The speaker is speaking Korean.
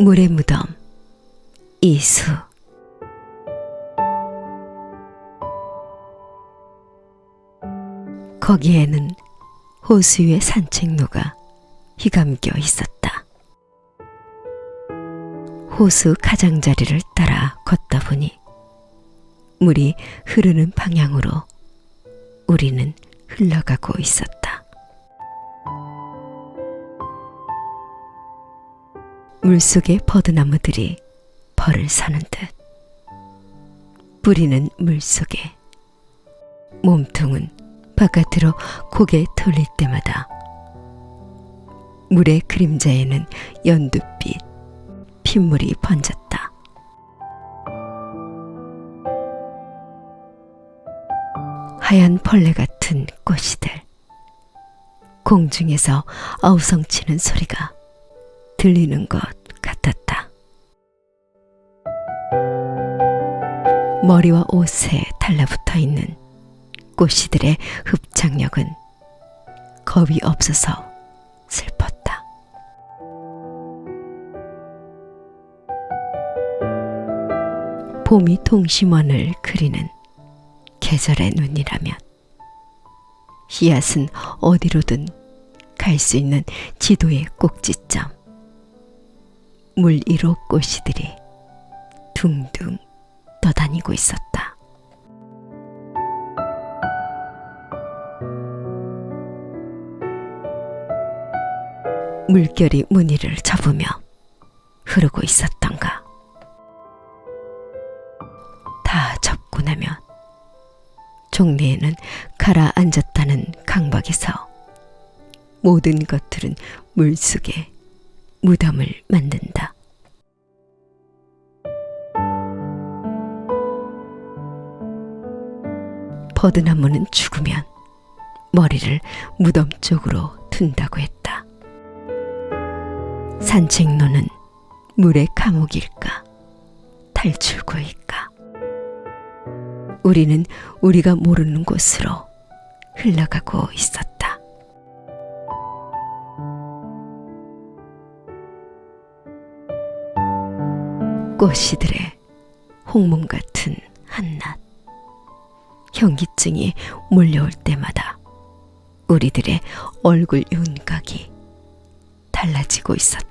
물의 무덤 이수 거기에는 호수의 산책로가 휘감겨 있었다. 호수 가장자리를 따라 걷다 보니 물이 흐르는 방향으로 우리는 흘러가고 있었다. 물속의 버드나무들이 벌을 서는 듯. 뿌리는 물속에. 몸통은 바깥으로 고개 돌릴 때마다. 물의 그림자에는 연두빛 핏물이 번졌다. 하얀 벌레 같은 꽃이들. 공중에서 어우성치는 소리가 들리는 것 머리와 옷에 달라붙어 있는 꽃이들의 흡착력은 겁이 없어서 슬펐다. 봄이 동심원을 그리는 계절의 눈이라면 씨앗은 어디로든 갈 수 있는 지도의 꼭지점. 물 위로 꽃이들이 둥둥 떠다니고 있었다. 물결이 무늬를 접으며 흐르고 있었던가. 다 접고 나면 종래에는 가라앉았다는 강박에서 모든 것들은 물속에 무덤을 만든다. 버드나무는 죽으면 머리를 무덤 쪽으로 둔다고 했다. 산책로는 물의 감옥일까? 탈출구일까? 우리는 우리가 모르는 곳으로 흘러가고 있었다. 꽃이들의 홍문 같은 한낮. 현기증이 몰려올 때마다 우리들의 얼굴 윤곽이 달라지고 있었다.